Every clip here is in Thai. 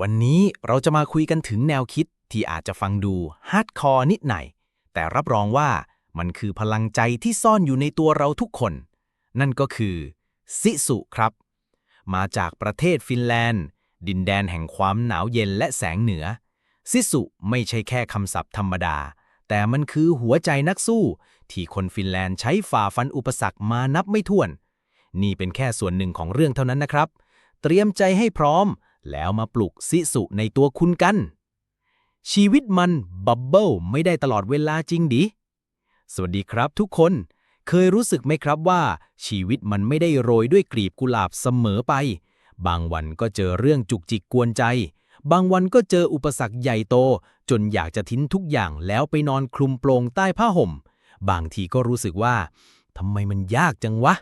วันนี้เราจะมาคุยกันถึงแนวคิดที่อาจจะฟังดูฮาร์ดคอร์นิดหน่อย แต่รับรองว่ามันคือพลังใจที่ซ่อนอยู่ในตัวเราทุกคน นั่นก็คือซิสุครับ มาจากประเทศฟินแลนด์ ดินแดนแห่งความหนาวเย็นและแสงเหนือ ซิสุไม่ใช่แค่คำศัพท์ธรรมดา แต่มันคือหัวใจนักสู้ ที่คนฟินแลนด์ใช้ฝ่าฟันอุปสรรคมานับไม่ถ้วน นี่เป็นแค่ส่วนหนึ่งของเรื่องเท่านั้นนะครับ เตรียมใจให้พร้อม แล้วมาปลุกซิสุในตัวคุณกัน ชีวิตมันบับเบิลไม่ได้ตลอดเวลาจริงดิ สวัสดีครับทุกคน เคยรู้สึกไหมครับว่า ชีวิตมันไม่ได้โรยด้วยกลีบกุหลาบเสมอไป บางวันก็เจอเรื่องจุกจิกกวนใจ บางวันก็เจออุปสรรคใหญ่โต จนอยากจะทิ้งทุกอย่างแล้วไปนอนคลุมโปรงใต้ผ้าห่ม บางทีก็รู้สึกว่าทำไมมันยากจังวะ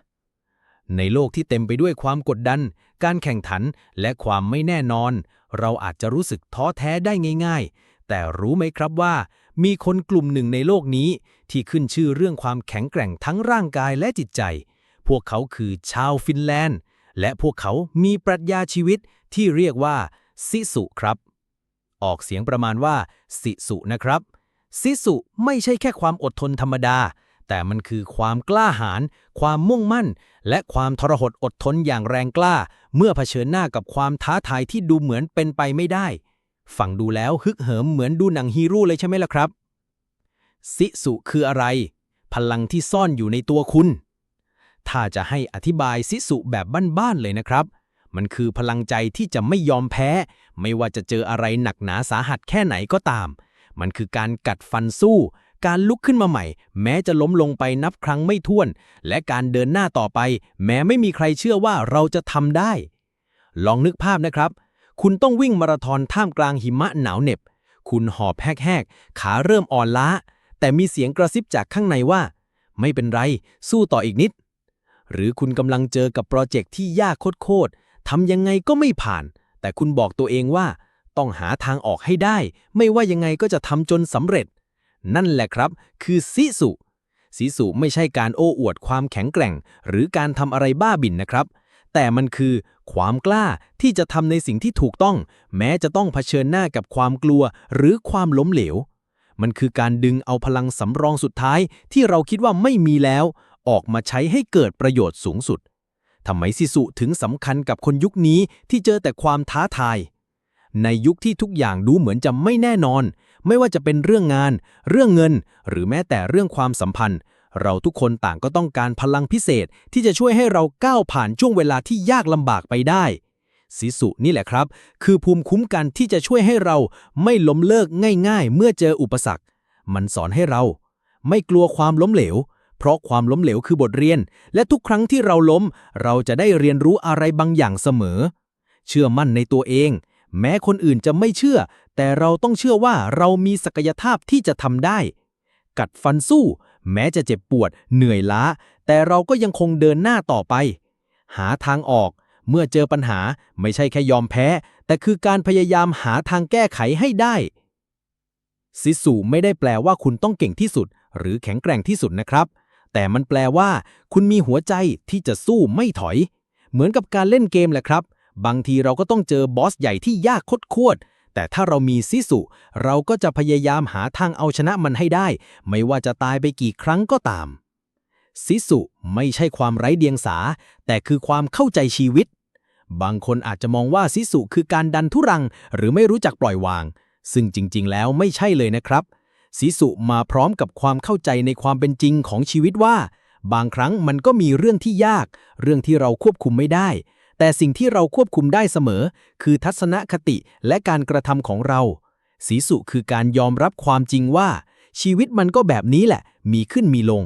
ในโลกที่เต็มไปด้วยความกดดัน การแข่งขันและความไม่แน่นอน เราอาจจะรู้สึกท้อแท้ได้ง่าย ๆ แต่รู้ไหมครับว่า มีคนกลุ่มหนึ่งในโลกนี้ ที่ขึ้นชื่อเรื่องความแข็งแกร่งทั้งร่างกายและจิตใจ พวกเขาคือชาวฟินแลนด์ และพวกเขามีปรัชญาชีวิตที่เรียกว่า ซิสุครับ ออกเสียงประมาณว่า สิสุนะครับ ซิสุไม่ใช่แค่ความอดทนธรรมดา แต่มันคือความกล้าหาญความมุ่งมั่น และความทรหดอดทนอย่างแรงกล้า เมื่อเผชิญหน้ากับความท้าทายที่ดูเหมือนเป็นไปไม่ได้ ฟังดูแล้วฮึกเหิมเหมือนดูหนังฮีโร่เลยใช่ไหมล่ะครับซิสุคืออะไร พลังที่ซ่อนอยู่ในตัวคุณ ถ้าจะให้อธิบายซิสุแบบบ้านๆเลยนะครับ มันคือพลังใจที่จะไม่ยอมแพ้ ไม่ว่าจะเจออะไรหนักหนาสาหัสแค่ไหนก็ตาม มันคือการกัดฟันสู้ การลุกขึ้นมาใหม่ แม้จะล้มลงไปนับครั้งไม่ถ้วน และการเดินหน้าต่อไป แม้ไม่มีใครเชื่อว่าเราจะทำได้ ลองนึกภาพนะครับ คุณต้องวิ่งมาราธอนท่ามกลางหิมะหนาวเหน็บ คุณหอบแหกๆ ขาเริ่มอ่อนล้า แต่มีเสียงกระซิบจากข้างในว่า ไม่เป็นไร สู้ต่ออีกนิด หรือคุณกำลังเจอกับโปรเจกต์ที่ยากโคตรๆทำยังไงก็ไม่ผ่าน แต่คุณบอกตัวเองว่า ต้องหาทางออกให้ได้ ไม่ว่ายังไงก็จะทำจนสำเร็จ นั่นแหละครับ คือซิสุซิสุไม่ใช่การโอ้อวดความแข็งแกร่ง หรือการทำอะไรบ้าบิ่นนะครับ แต่มันคือความกล้าที่จะทำในสิ่งที่ถูกต้อง แม้จะต้องเผชิญหน้ากับความกลัวหรือความล้มเหลว มันคือการดึงเอาพลังสำรองสุดท้ายที่เราคิดว่าไม่มีแล้ว ออกมาใช้ให้เกิดประโยชน์สูงสุดทำไมซิสุถึงสำคัญกับคนยุคนี้ที่เจอแต่ความท้าทาย ในยุคที่ทุกอย่างดูเหมือนจะไม่แน่นอน ไม่ว่าจะเป็นเรื่องงาน เรื่องเงิน หรือแม้แต่เรื่องความสัมพันธ์ เราทุกคนต่างก็ต้องการพลังพิเศษที่จะช่วยให้เราก้าวผ่านช่วงเวลาที่ยากลำบากไปได้ซิสุนี่แหละครับ คือภูมิคุ้มกันที่จะช่วยให้เราไม่ล้มเลิกง่ายๆ เมื่อเจออุปสรรค มันสอนให้เรา ไม่กลัวความล้มเหลว เพราะความล้มเหลวคือบทเรียน และทุกครั้งที่เราล้ม เราจะได้เรียนรู้อะไรบางอย่างเสมอ เชื่อมั่นในตัวเอง แม้คนอื่นจะไม่เชื่อ แต่เราต้องเชื่อว่าเรามีศักยภาพที่จะทำได้ กัดฟันสู้ แม้จะเจ็บปวด เหนื่อยล้า แต่เราก็ยังคงเดินหน้าต่อไป หาทางออก เมื่อเจอปัญหาไม่ใช่แค่ยอมแพ้ แต่คือการพยายามหาทางแก้ไขให้ได้ซิสูไม่ได้แปลว่าคุณต้องเก่งที่สุด หรือแข็งแกร่งที่สุดนะครับ แต่มันแปลว่า คุณมีหัวใจที่จะสู้ไม่ถอย เหมือนกับการเล่นเกมแหละครับ บางทีเราก็ต้องเจอบอสใหญ่ที่ยากโคตร แต่ถ้าเรามีซิสุ เราก็จะพยายามหาทางเอาชนะมันให้ได้ ไม่ว่าจะตายไปกี่ครั้งก็ตาม ซิสุไม่ใช่ความไร้เดียงสา แต่คือความเข้าใจชีวิต บางคนอาจจะมองว่าซิสุคือการดันทุรัง หรือไม่รู้จักปล่อยวาง ซึ่งจริง ๆ แล้วไม่ใช่เลยนะครับซิสุมาพร้อมกับความเข้าใจในความเป็นจริงของชีวิตว่า บางครั้งมันก็มีเรื่องที่ยาก เรื่องที่เราควบคุมไม่ได้ แต่สิ่งที่เราควบคุมได้เสมอ คือทัศนคติและการกระทำของเรา สีสุคือการยอมรับความจริงว่า ชีวิตมันก็แบบนี้แหละ มีขึ้นมีลง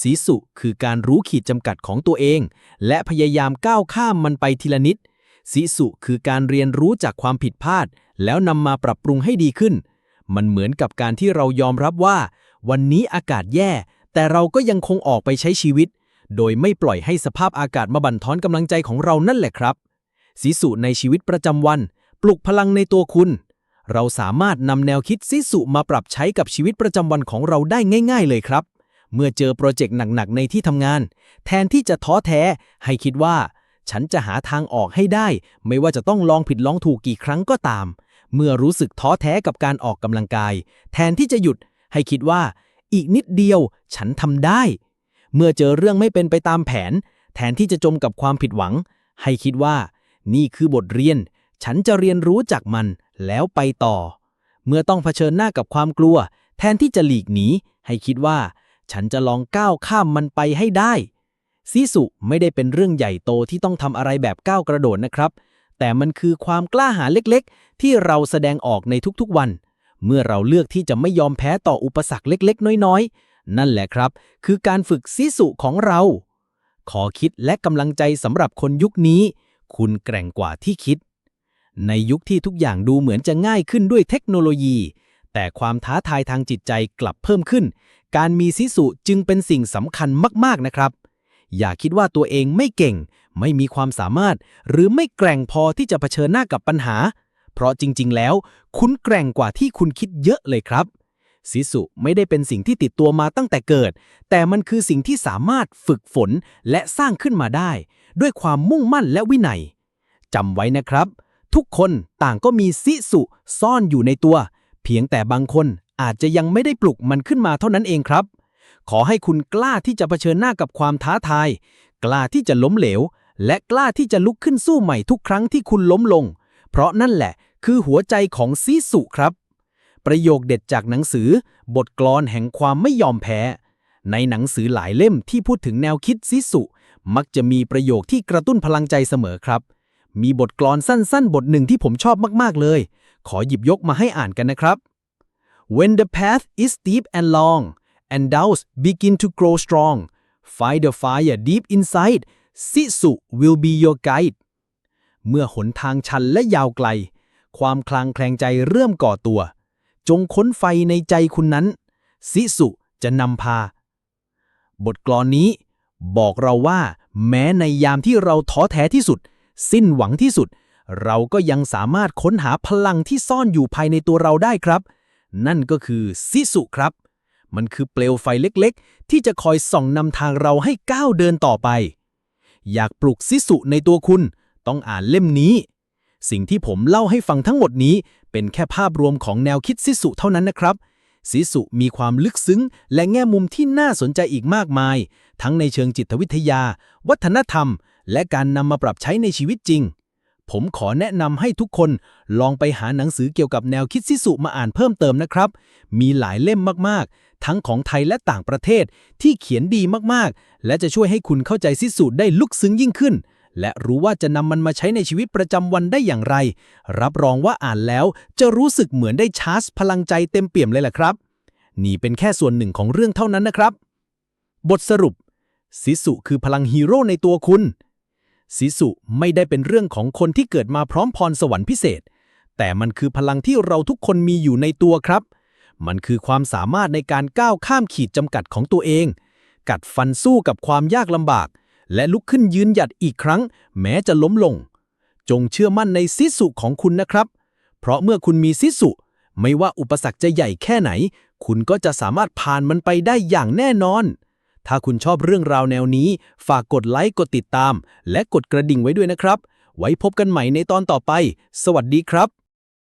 สีสุคือการรู้ขีดจำกัดของตัวเอง และพยายามก้าวข้ามมันไปทีละนิด สีสุคือการเรียนรู้จากความผิดพลาด แล้วนำมาปรับปรุงให้ดีขึ้น มันเหมือนกับการที่เรายอมรับว่า วันนี้อากาศแย่ แต่เราก็ยังคงออกไปใช้ชีวิต โดยไม่ปล่อยให้สภาพอากาศมาบั่นทอนกำลังใจของเรานั่นแหละครับ สีสุในชีวิตประจำวัน ปลุกพลังในตัวคุณ เราสามารถนำแนวคิดซิสุมาปรับใช้กับชีวิตประจำวันของเราได้ง่าย ๆ เลยครับ เมื่อเจอโปรเจกต์หนักๆในที่ทำงาน แทนที่จะท้อแท้ ให้คิดว่า ฉันจะหาทางออกให้ได้ ไม่ว่าจะต้องลองผิดลองถูกกี่ครั้งก็ตาม เมื่อรู้สึกท้อแท้กับการออกกำลังกาย แทนที่จะหยุด ให้คิดว่า อีกนิดเดียว ฉันทำได้ เมื่อเจอเรื่องไม่เป็นไปตามแผน แทนที่จะจมกับความผิดหวัง ให้คิดว่า นี่คือบทเรียน ฉันจะเรียนรู้จากมันแล้วไปต่อ เมื่อต้องเผชิญหน้ากับความกลัว แทนที่จะหลีกหนี ให้คิดว่า ฉันจะลองก้าวข้ามมันไปให้ได้ซิสุไม่ได้เป็นเรื่องใหญ่โตที่ต้องทำอะไรแบบก้าวกระโดดนะครับ แต่มันคือความกล้าหาญเล็กๆ ที่เราแสดงออกในทุกๆวัน เมื่อเราเลือกที่จะไม่ยอมแพ้ต่ออุปสรรคเล็กๆ น้อยๆ นั่นแหละครับ คือการฝึกซิสุของเรา ขอคิดและกำลังใจสำหรับคนยุคนี้ คุณแกร่งกว่าที่คิด ในยุคที่ทุกอย่างดูเหมือนจะง่ายขึ้นด้วยเทคโนโลยี แต่ความท้าทายทางจิตใจกลับเพิ่มขึ้น การมีซิสุจึงเป็นสิ่งสำคัญมากๆนะครับ อย่าคิดว่าตัวเองไม่เก่ง ไม่มีความสามารถ หรือไม่แกร่งพอที่จะเผชิญหน้ากับปัญหา เพราะจริง ๆ แล้ว คุณแกร่งกว่าที่คุณคิดเยอะเลยครับ ซิสุไม่ได้เป็นสิ่งที่ติดตัวมาตั้งแต่เกิด แต่มันคือสิ่งที่สามารถฝึกฝนและสร้างขึ้นมาได้ ด้วยความมุ่งมั่นและวินัยจำไว้นะครับ ทุกคนต่างก็มีซิสุซ่อนอยู่ในตัว เพียงแต่บางคนอาจจะยังไม่ได้ปลุกมันขึ้นมาเท่านั้นเองครับ ขอให้คุณกล้าที่จะเผชิญหน้ากับความท้าทาย กล้าที่จะล้มเหลว และกล้าที่จะลุกขึ้นสู้ใหม่ทุกครั้งที่คุณล้มลง เพราะนั่นแหละ คือหัวใจของซิสุครับ ประโยคเด็ดจากหนังสือบทกลอนแห่งความไม่ยอมแพ้ ในหนังสือหลายเล่มที่พูดถึงแนวคิดซิสุ มักจะมีประโยคที่กระตุ้นพลังใจเสมอครับ มีบทกลอนสั้นๆ บทหนึ่งที่ผมชอบมากๆเลย ขอหยิบยกมาให้อ่านกันนะครับ When the path is steep and long and doubts begin to grow strong find the fire deep inside Sisu will be your guide เมื่อหนทางชันและยาวไกล ความคลางแคลงใจเริ่มก่อตัว จงค้นไฟในใจคุณนั้นซิสุจะนำพา บทกลอนนี้ บอกเราว่า แม้ในยามที่เราท้อแท้ที่สุด สิ้นหวังที่สุด เราก็ยังสามารถค้นหาพลังที่ซ่อนอยู่ภายในตัวเราได้ครับ นั่นก็คือซิสุครับ มันคือเปลวไฟเล็กๆ ที่จะคอยส่องนำทางเราให้ก้าวเดินต่อไป อยากปลุกซิสุในตัวคุณ ต้องอ่านเล่มนี้ สิ่งที่ผมเล่าให้ฟังทั้งหมดนี้ เป็นแค่ภาพรวมของแนวคิดซิสุเท่านั้นนะครับ ซิสุมีความลึกซึ้ง และแง่มุมที่น่าสนใจอีกมากมาย ทั้งในเชิงจิตวิทยา วัฒนธรรม และการนำมาปรับใช้ในชีวิตจริง ผมขอแนะนำให้ทุกคนลองไปหาหนังสือเกี่ยวกับแนวคิดซิสุมาอ่านเพิ่มเติมนะครับ มีหลายเล่มมากๆ ทั้งของไทยและต่างประเทศที่เขียนดีมากๆ และจะช่วยให้คุณเข้าใจซิสุได้ลึกซึ้งยิ่งขึ้น และรู้ว่าจะนำมันมาใช้ในชีวิตประจำวันได้อย่างไร รับรองว่าอ่านแล้วจะรู้สึกเหมือนได้ชาร์จพลังใจเต็มเปี่ยมเลยล่ะครับ นี่เป็นแค่ส่วนหนึ่งของเรื่องเท่านั้นนะครับ บทสรุปซิสุคือพลังฮีโร่ในตัวคุณซิสุไม่ได้เป็นเรื่องของคนที่เกิดมาพร้อมพรสวรรค์พิเศษ แต่มันคือพลังที่เราทุกคนมีอยู่ในตัวครับ มันคือความสามารถในการก้าวข้ามขีดจำกัดของตัวเอง กัดฟันสู้กับความยากลำบาก และลุกขึ้นยืนหยัดอีกครั้ง แม้จะล้มลง จงเชื่อมั่นในซิสุของคุณนะครับ เพราะเมื่อคุณมีซิสุไม่ว่าอุปสรรคจะใหญ่แค่ไหน คุณก็จะสามารถผ่านมันไปได้อย่างแน่นอน ถ้าคุณชอบเรื่องราวแนวนี้ ฝากกดไลค์ กดติดตาม และกดกระดิ่งไว้ด้วยนะครับ ไว้พบกันใหม่ในตอนต่อไป สวัสดีครับ